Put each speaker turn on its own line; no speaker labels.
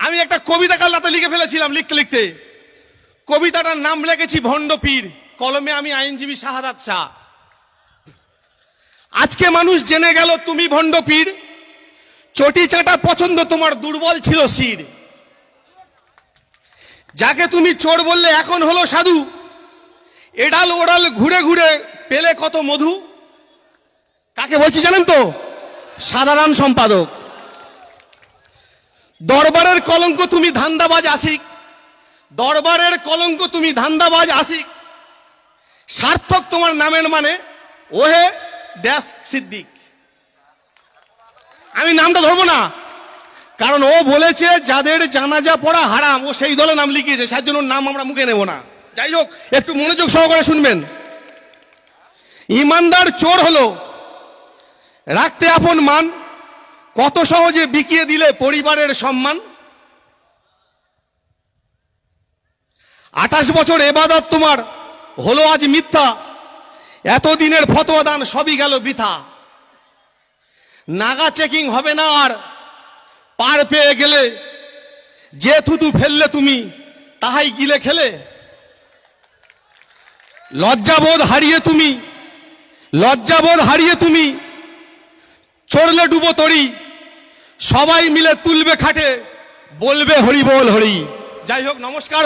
আমি একটা কবিতা কাল রাতে লিখে ফেলেছিলাম লিখতে লিখতে। কবিতাটার নাম লিখেছি ভণ্ড পীর, কলমে আমি আইনজীবী শাহাদাত শাহ। আজকে মানুষ জেনে গেল তুমি ভণ্ড পীর, চটি চাটা পছন্দ তোমার দুর্বল ছিল শির। যাকে তুমি চোর বললে এখন হলো সাধু, এডাল ওডাল ঘুরে ঘুরে পেলে কত মধু। কাকে বলছি জানেন তো? সাধারণ সম্পাদক। দরবারের কলঙ্ক তুমি ধান্দাবাজ আসিক দরবারের কলঙ্ক তুমি ধান্দাবাজ আসিক সার্থক তোমার নামের মানে ওহে ড্যাশ সিদ্দিক। আমি নামটা ধরবো না। কারণ ও বলেছে, যাদের জানাজা পড়া হারাম, ও সেই দলে নাম লিখিয়েছে, সেই জন্য নাম আমরা মুখে নেব না। যাই হোক, একটু মনোযোগ সহকারে শুনবেন। ইমানদার চোর হলো, রাখতে আপন মান কত সহজে বিকিয়ে দিলে পরিবারের সম্মান? আঠাশ বছর এবাদত তোমার, হলো আজ মিথ্যা। এতদিনের ফতোয়া দান সবই গেল বৃথা। নাগা চেকিং হবে না আর, পার পেয়ে গেলে যে থুতু ফেললে তুমি, তাহাই গিলে খেলে। লজ্জাবোধ হারিয়ে তুমি, লজ্জাবোধ হারিয়ে তুমি, চড়লে ডুবো তরি। সবাই মিলে তুলবে খাটে বলবে হরি বল হরি। যাই হোক নমস্কার।